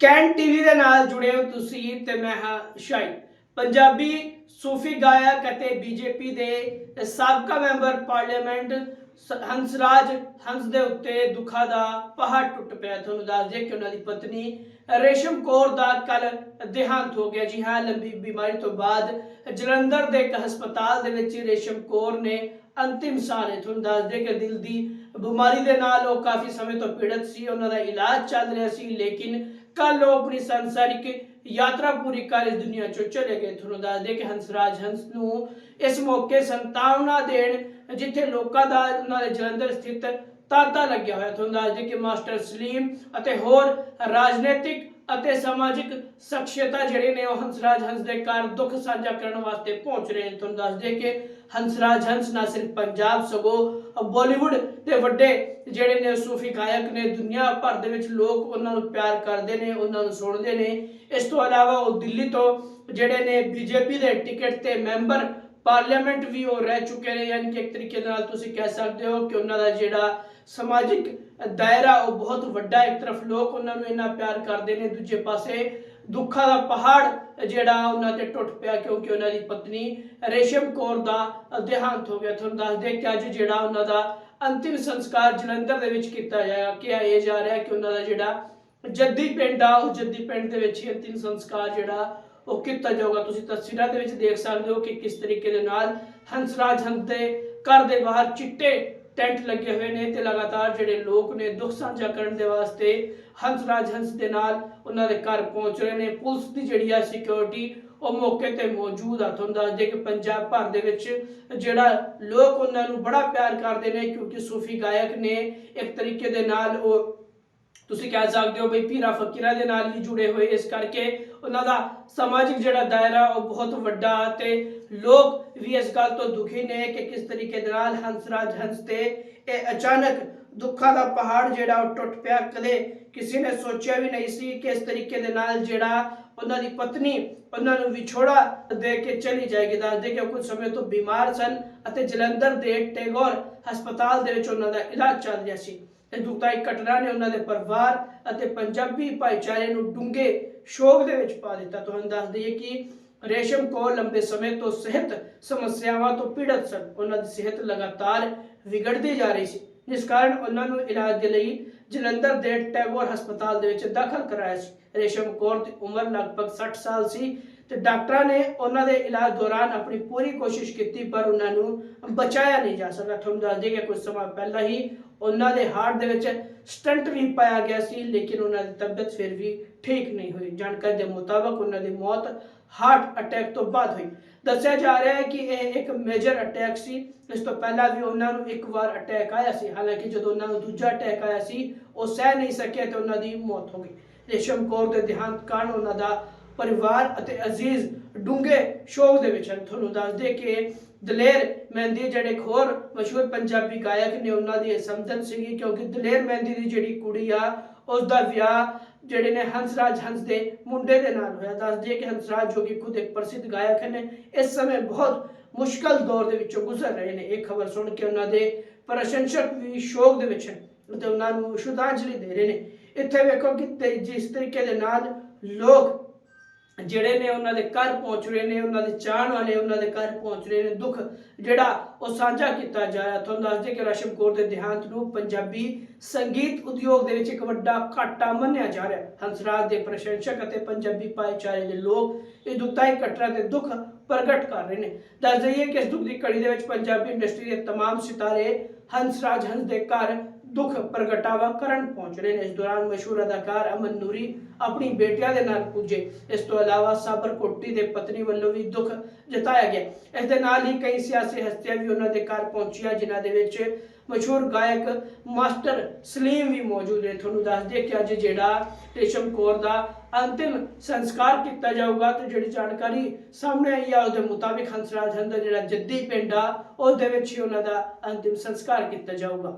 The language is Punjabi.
ਕੈਨ ਟੀਵੀ ਦੇ ਨਾਲ ਜੁੜੇ ਹੋ ਤੁਸੀਂ ਤੇ ਮੈਂ ਹਾਂ ਸ਼ਾਈ ਪੰਜਾਬੀ ਸੂਫੀ ਗਾਇਕ ਅਤੇ ਬੀਜੇਪੀ ਦੇ ਸਾਬਕਾ ਮੈਂਬਰ ਪਾਰਲੀਮੈਂਟ ਹੰਸਰਾਜ ਹੰਸ ਦੇ ਉੱਤੇ ਦੁੱਖਾਂ ਦਾ ਪਹਾੜ ਟੁੱਟ ਪਿਆ। ਤੁਹਾਨੂੰ ਦੱਸ ਦਈਏ ਕਿ ਉਹਨਾਂ ਦੀ ਪਤਨੀ ਰੇਸ਼ਮ ਕੌਰ ਦਾ ਕੱਲ ਦੇਹਾਂਤ ਹੋ ਗਿਆ। ਜੀ ਹਾਂ, ਲੰਬੀ ਬਿਮਾਰੀ ਤੋਂ ਬਾਅਦ ਜਲੰਧਰ ਦੇ ਇੱਕ ਹਸਪਤਾਲ ਦੇ ਵਿੱਚ ਰੇਸ਼ਮ ਕੌਰ ਨੇ ਅੰਤਿਮ ਸਾਹ ਲਏ ਤੁਹਾਨੂੰ ਦੱਸ ਦਈਏ ਕਿ ਦਿਲ ਦੀ ਬਿਮਾਰੀ ਦੇ ਨਾਲ ਉਹ ਕਾਫੀ ਸਮੇਂ ਤੋਂ ਪੀੜਤ ਸੀ। ਉਹਨਾਂ ਦਾ ਇਲਾਜ ਚੱਲ ਰਿਹਾ ਸੀ, ਲੇਕਿਨ ਕੱਲ ਉਹ ਆਪਣੀ ਸੰਸਾਰਿਕ ਯਾਤਰਾ ਪੂਰੀ ਕਰ ਇਸ ਦੁਨੀਆ ਚੋਂ ਚਲੇ ਗਏ। ਤੁਹਾਨੂੰ ਦੱਸ ਦੇ ਕਿ ਹੰਸਰਾਜ ਹੰਸ ਨੂੰ ਇਸ ਮੌਕੇ ਸੰਤਾਵਨਾ ਦੇਣ ਜਿੱਥੇ ਲੋਕਾਂ ਦਾ, ਉਹਨਾਂ ਦੇ ਜਲੰਧਰ ਸਥਿਤ ਤਾਂਤਾ ਲੱਗਿਆ ਹੋਇਆ ਤੁਹਾਨੂੰ ਦੱਸ ਦੇ ਕਿ ਮਾਸਟਰ ਸਲੀਮ ਅਤੇ ਹੋਰ ਰਾਜਨੀਤਿਕ ਅਤੇ ਸਮਾਜਿਕ ਸ਼ਖਸੀਅਤਾਂ ਜਿਹੜੇ ਨੇ ਉਹ ਹੰਸਰਾਜ ਹੰਸ ਦੇ ਘਰ ਦੁੱਖ ਸਾਂਝਾ ਕਰਨ ਵਾਸਤੇ ਪਹੁੰਚ ਰਹੇ ਨੇ। ਤੁਹਾਨੂੰ ਦੱਸ ਦੇ ਕਿ ਹੰਸਰਾਜ ਹੰਸ ਨਾ ਸਿਰਫ ਪੰਜਾਬ ਸਗੋਂ ਬਾਲੀਵੁੱਡ ਦੇ ਵੱਡੇ ਜਿਹੜੇ ਨੇ ਸੂਫੀ ਗਾਇਕ ਨੇ, ਦੁਨੀਆ ਭਰ ਦੇ ਵਿੱਚ ਲੋਕ ਉਹਨਾਂ ਨੂੰ ਪਿਆਰ ਕਰਦੇ ਨੇ, ਉਹਨਾਂ ਨੂੰ ਸੁਣਦੇ ਨੇ। ਇਸ ਤੋਂ ਇਲਾਵਾ ਉਹ ਦਿੱਲੀ ਤੋਂ ਜਿਹੜੇ ਨੇ ਬੀਜੇਪੀ ਦੇ ਟਿਕਟ ਤੇ ਮੈਂਬਰ ਪਾਰਲੀਮੈਂਟ ਵੀ ਉਹ ਰਹਿ ਚੁੱਕੇ ਨੇ, ਯਾਨੀ ਕਿ ਇੱਕ ਤਰੀਕੇ ਨਾਲ ਤੁਸੀਂ ਕਹਿ ਸਕਦੇ ਹੋ ਕਿ ਉਹਨਾਂ ਦਾ ਜਿਹੜਾ ਸਮਾਜਿਕ ਦਾਇਰਾ, ਉਹ ਬਹੁਤ ਵੱਡਾ ਇੱਕ ਤਰਫ ਲੋਕ ਉਹਨਾਂ ਨੂੰ ਇੰਨਾ ਪਿਆਰ ਕਰਦੇ ਨੇ, ਦੂਜੇ ਪਾਸੇ ਦੁੱਖਾਂ ਦਾ ਪਹਾੜ ਜਿਹੜਾ ਉਹਨਾਂ ਤੇ ਟੁੱਟ ਪਿਆ ਕਿਉਂਕਿ ਉਹਨਾਂ ਦੀ ਪਤਨੀ ਰੇਸ਼ਮ ਕੌਰ ਦਾ ਦੇਹਾਂਤ ਹੋ ਗਿਆ। ਤੁਹਾਨੂੰ ਦੱਸ ਦੇ ਕਿ ਅੱਜ ਜਿਹੜਾ ਉਹਨਾਂ ਦਾ ਅੰਤਿਮ ਸੰਸਕਾਰ ਜਲੰਧਰ ਦੇ ਵਿੱਚ ਕੀਤਾ ਜਾਇਆ ਕਿ ਇਹ ਜਾ ਰਿਹਾ ਕਿ ਉਹਨਾਂ ਦਾ ਜਿਹੜਾ ਜੱਦੀ ਪਿੰਡ ਆ, ਉਹ ਜੱਦੀ ਪਿੰਡ ਦੇ ਵਿੱਚ ਹੀ ਅੰਤਿਮ ਸੰਸਕਾਰ ਜਿਹੜਾ ਉਹ ਕੀਤਾ ਜਾਊਗਾ। ਤੁਸੀਂ ਤਸਵੀਰਾਂ ਦੇ ਵਿੱਚ ਦੇਖ ਸਕਦੇ ਹੋ ਕਿ ਕਿਸ ਤਰੀਕੇ ਦੇ ਨਾਲ ਹੰਸਰਾਜ ਹੰਸ ਦੇ ਘਰ ਦੇ ਬਾਹਰ ਚਿੱਟੇ ਟੈਂਟ ਲੱਗੇ ਹੋਏ ਨੇ ਤੇ ਲਗਾਤਾਰ ਜਿਹੜੇ ਲੋਕ ਨੇ ਦੁੱਖ ਸਾਂਝਾ ਕਰਨ ਦੇ ਵਾਸਤੇ ਹੰਸਰਾਜ ਹੰਸ ਦੇ ਨਾਲ ਉਹਨਾਂ ਦੇ ਘਰ ਪਹੁੰਚ ਰਹੇ ਨੇ। ਪੁਲਿਸ ਦੀ ਜਿਹੜੀ ਆ ਸਿਕਿਉਰਿਟੀ ਉਹ ਮੌਕੇ ਤੇ ਮੌਜੂਦ ਆ। ਤੁਹਾਨੂੰ ਦੱਸ ਦੇ ਕਿ ਪੰਜਾਬ ਭਰ ਦੇ ਵਿੱਚ ਜਿਹੜਾ ਲੋਕ ਉਹਨਾਂ ਨੂੰ ਬੜਾ ਪਿਆਰ ਕਰਦੇ ਨੇ ਕਿਉਂਕਿ ਸੂਫੀ ਗਾਇਕ ਨੇ। ਇੱਕ ਤਰੀਕੇ ਦੇ ਨਾਲ ਉਹ ਤੁਸੀਂ ਕਹਿ ਸਕਦੇ ਹੋ ਬਈ ਪੀਰਾ ਫਕੀਰਾਂ ਦੇ ਨਾਲ ਹੀ ਜੁੜੇ ਹੋਏ ਇਸ ਕਰਕੇ ਉਹਨਾਂ ਦਾ ਸਮਾਜਿਕ ਜਿਹੜਾ ਦਾਇਰਾ ਉਹ ਬਹੁਤ ਵੱਡਾ ਤੇ ਲੋਕ ਵੀ ਇਸ ਗੱਲ ਤੋਂ ਦੁਖੀ ਨੇ ਕਿ ਕਿਸ ਤਰੀਕੇ ਦੇ ਨਾਲ ਹੰਸਰਾਜ ਹੰਸ ਤੇ ਇਹ ਅਚਾਨਕ ਦੁੱਖਾਂ ਦਾ ਪਹਾੜ ਜਿਹੜਾ ਉਹ ਟੁੱਟ ਪਿਆ। ਕਦੇ ਕਿਸੇ ਨੇ ਸੋਚਿਆ ਵੀ ਨਹੀਂ ਸੀ ਕਿ ਇਸ ਤਰੀਕੇ ਦੇ ਨਾਲ ਜਿਹੜਾ ਉਹਨਾਂ ਦੀ ਪਤਨੀ ਉਹਨਾਂ ਨੂੰ ਵਿਛੋੜਾ ਦੇ ਕੇ ਚਲੀ ਜਾਏਗੀ। ਦੱਸਦੇ ਕਿ ਉਹ ਕੁਝ ਸਮੇਂ ਤੋਂ ਬਿਮਾਰ ਸਨ ਅਤੇ ਜਲੰਧਰ ਦੇ ਟੈਗੋਰ ਹਸਪਤਾਲ ਦੇ ਵਿੱਚ ਉਹਨਾਂ ਦਾ ਇਲਾਜ ਚੱਲ ਰਿਹਾ ਸੀ। ਇਹ ਦੁਖਦਾਈ ਘਟਨਾ ਨੇ ਉਹਨਾਂ ਦੇ ਪਰਿਵਾਰ ਅਤੇ ਪੰਜਾਬੀ ਭਾਈਚਾਰੇ ਨੂੰ ਡੂੰਘੇ ਸ਼ੋਕ ਦੇ ਵਿੱਚ ਪਾ ਦਿੱਤਾ। ਤੁਹਾਨੂੰ ਦੱਸ ਦਈਏ ਕਿ ਰੇਸ਼ਮ ਕੌਰ ਲੰਬੇ ਸਮੇਂ ਤੋਂ ਸਿਹਤ ਸਮੱਸਿਆਵਾਂ ਤੋਂ ਪੀੜਤ ਸਨ। ਉਹਨਾਂ ਦੀ ਸਿਹਤ ਲਗਾਤਾਰ ਵਿਗੜਦੀ ਜਾ ਰਹੀ ਸੀ, ਜਿਸ ਕਾਰਨ ਉਹਨਾਂ ਨੂੰ ਇਲਾਜ ਦੇ ਲਈ ਜਲੰਧਰ ਦੇ ਟੈਗੋਰ ਹਸਪਤਾਲ ਦੇ ਵਿੱਚ ਦਾਖਲ ਕਰਾਇਆ ਸੀ। ਰੇਸ਼ਮ ਕੌਰ ਦੀ ਉਮਰ ਲਗਭਗ 60 ਸਾਲ ਸੀ ਤੇ ਡਾਕਟਰਾਂ ਨੇ ਉਹਨਾਂ ਦੇ ਇਲਾਜ ਦੌਰਾਨ ਆਪਣੀ ਪੂਰੀ ਕੋਸ਼ਿਸ਼ ਕੀਤੀ, ਪਰ ਉਹਨਾਂ ਨੂੰ ਬਚਾਇਆ ਨਹੀਂ ਜਾ ਸਕਿਆ ਤੁਹਾਨੂੰ ਦੱਸ ਦਈਏ ਕਿ ਕੁਝ ਸਮਾਂ ਪਹਿਲਾਂ ਹੀ ਉਹਨਾਂ ਦੇ ਹਾਰਟ ਦੇ ਵਿੱਚ ਸਟੰਟ ਵੀ ਪਾਇਆ ਗਿਆ ਸੀ, ਲੇਕਿਨ ਉਹਨਾਂ ਦੀ ਤਬੀਅਤ ਫਿਰ ਵੀ ਠੀਕ ਨਹੀਂ ਹੋਈ। ਜਾਣਕਾਰੀ ਦੇ ਮੁਤਾਬਕ ਉਹਨਾਂ ਦੀ ਮੌਤ ਹਾਰਟ ਅਟੈਕ ਤੋਂ ਬਾਅਦ ਹੋਈ। ਦੱਸਿਆ ਜਾ ਰਿਹਾ ਹੈ ਕਿ ਇਹ ਇੱਕ ਮੇਜਰ ਅਟੈਕ ਸੀ। ਇਸ ਤੋਂ ਪਹਿਲਾਂ ਵੀ ਉਹਨਾਂ ਨੂੰ ਇੱਕ ਵਾਰ ਅਟੈਕ ਆਇਆ ਸੀ। ਹਾਲਾਂਕਿ ਜਦੋਂ ਉਹਨਾਂ ਨੂੰ ਦੂਜਾ ਅਟੈਕ ਆਇਆ ਸੀ, ਉਹ ਸਹਿ ਨਹੀਂ ਸਕੇ ਤੇ ਉਹਨਾਂ ਦੀ ਮੌਤ ਹੋ ਗਈ। ਰੇਸ਼ਮ ਕੌਰ ਦੇ ਦੇਹਾਂਤ ਕਾਰਨ ਉਹਨਾਂ ਦਾ ਪਰਿਵਾਰ ਅਤੇ ਅਜ਼ੀਜ਼ ਡੂੰਘੇ ਸ਼ੋਕ ਦੇ ਵਿੱਚ ਹਨ। ਤੁਹਾਨੂੰ ਦੱਸ ਦੇ ਕਿ ਦਲੇਰ ਮਹਿੰਦੀ ਜਿਹੜੇ ਇੱਕ ਹੋਰ ਮਸ਼ਹੂਰ ਪੰਜਾਬੀ ਗਾਇਕ ਨੇ, ਉਹਨਾਂ ਦੀ ਇਹ ਸਮਝਣ ਸੀਗੀ, ਕਿਉਂਕਿ ਦਲੇਰ ਮਹਿੰਦੀ ਦੀ ਜਿਹੜੀ ਕੁੜੀ ਆ ਉਸ ਦਾ ਵਿਆਹ ਜਿਹੜੇ ਨੇ ਹੰਸਰਾਜ ਹੰਸ ਦੇ ਮੁੰਡੇ ਦੇ ਨਾਲ ਹੋਇਆ। ਦੱਸ ਦਈਏ ਕਿ ਹੰਸਰਾਜ ਜੋ ਕਿ ਖੁਦ ਇੱਕ ਪ੍ਰਸਿੱਧ ਗਾਇਕ ਨੇ, ਇਸ ਸਮੇਂ ਬਹੁਤ ਮੁਸ਼ਕਲ ਦੌਰ ਦੇ ਵਿੱਚੋਂ ਗੁਜ਼ਰ ਰਹੇ ਨੇ। ਇਹ ਖਬਰ ਸੁਣ ਕੇ ਉਹਨਾਂ ਦੇ ਪ੍ਰਸ਼ੰਸਕ ਵੀ ਸ਼ੋਕ ਦੇ ਵਿੱਚ ਹਨ ਤੇ ਉਹਨਾਂ ਨੂੰ ਸ਼ਰਧਾਂਜਲੀ ਦੇ ਰਹੇ ਨੇ। ਇੱਥੇ ਵੇਖੋ ਕਿ ਜਿਸ ਤਰੀਕੇ ਦੇ ਨਾਲ ਲੋਕ ਜਿਹੜੇ ਨੇ ਉਹਨਾਂ ਦੇ ਘਰ ਪਹੁੰਚ ਰਹੇ ਨੇ ਉਹਨਾਂ ਦੇ ਚਾਹਣ ਵਾਲੇ ਉਹਨਾਂ ਦੇ ਘਰ ਪਹੁੰਚ ਰਹੇ ਨੇ ਦੁੱਖ ਜਿਹੜਾ ਉਹ ਸਾਂਝਾ ਕੀਤਾ ਜਾ ਰਿਹਾ ਤੁਹਾਨੂੰ ਦੱਸਦੇ ਕਿ ਰਸ਼ਮ ਕੌਰ ਦੇ ਦੇਹਾਂਤ ਨੂੰ ਪੰਜਾਬੀ ਸੰਗੀਤ ਉਦਯੋਗ ਦੇ ਵਿੱਚ ਇੱਕ ਵੱਡਾ ਘਾਟਾ ਮੰਨਿਆ ਜਾ ਰਿਹਾ ਹੈ ਹੰਸਰਾਜ ਦੇ ਪ੍ਰਸ਼ੰਸਕ ਅਤੇ ਪੰਜਾਬੀ ਭਾਈਚਾਰੇ ਦੇ ਲੋਕ ਇਹ ਦੁਖਦਾਈ ਘਟਨਾ ਤੇ ਦੁੱਖ ਪ੍ਰਗਟ ਕਰ ਰਹੇ ਨੇ ਦੱਸ ਦਈਏ ਕਿ ਇਸ ਦੁੱਖ ਦੀ ਘੜੀ ਦੇ ਵਿੱਚ ਪੰਜਾਬੀ ਇੰਡਸਟਰੀ ਦੇ तमाम ਸਿਤਾਰੇ ਹੰਸਰਾਜ ਹੰਸ ਦੇ ਘਰ ਦੁੱਖ ਪ੍ਰਗਟਾਵਾ ਕਰਨ ਪਹੁੰਚ ਰਹੇ ਨੇ। ਇਸ ਦੌਰਾਨ ਮਸ਼ਹੂਰ ਅਦਾਕਾਰ ਅਮਨ ਨੂਰੀ ਆਪਣੀ ਬੇਟੀਆਂ ਦੇ ਨਾਲ ਪੁੱਜੇ। ਇਸ ਤੋਂ ਇਲਾਵਾ ਸਾਬਰ ਕੋਟੀ ਦੇ ਪਤਨੀ ਵੱਲੋਂ ਵੀ ਦੁੱਖ ਜਤਾਇਆ ਗਿਆ। ਇਸ ਦੇ ਨਾਲ ਹੀ ਕਈ ਸਿਆਸੀ ਹਸਤੀਆਂ ਵੀ ਉਹਨਾਂ ਦੇ ਘਰ ਪਹੁੰਚੀਆਂ, ਜਿਨ੍ਹਾਂ ਦੇ ਵਿੱਚ ਮਸ਼ਹੂਰ ਗਾਇਕ ਮਾਸਟਰ ਸਲੀਮ ਵੀ ਮੌਜੂਦ ਨੇ। ਤੁਹਾਨੂੰ ਦੱਸ ਦਈਏ ਕਿ ਅੱਜ ਜਿਹੜਾ ਰੇਸ਼ਮ ਕੌਰ ਦਾ ਅੰਤਿਮ ਸੰਸਕਾਰ ਕੀਤਾ ਜਾਊਗਾ ਤੇ ਜਿਹੜੀ ਜਾਣਕਾਰੀ ਸਾਹਮਣੇ ਆਈ ਆ, ਉਹਦੇ ਮੁਤਾਬਿਕ ਹੰਸਰਾਜ ਹੰਸ ਜਿਹੜਾ ਜੱਦੀ ਪਿੰਡ ਆ ਉਸ ਵਿੱਚ ਹੀ ਉਹਨਾਂ ਦਾ ਅੰਤਿਮ ਸੰਸਕਾਰ ਕੀਤਾ ਜਾਊਗਾ।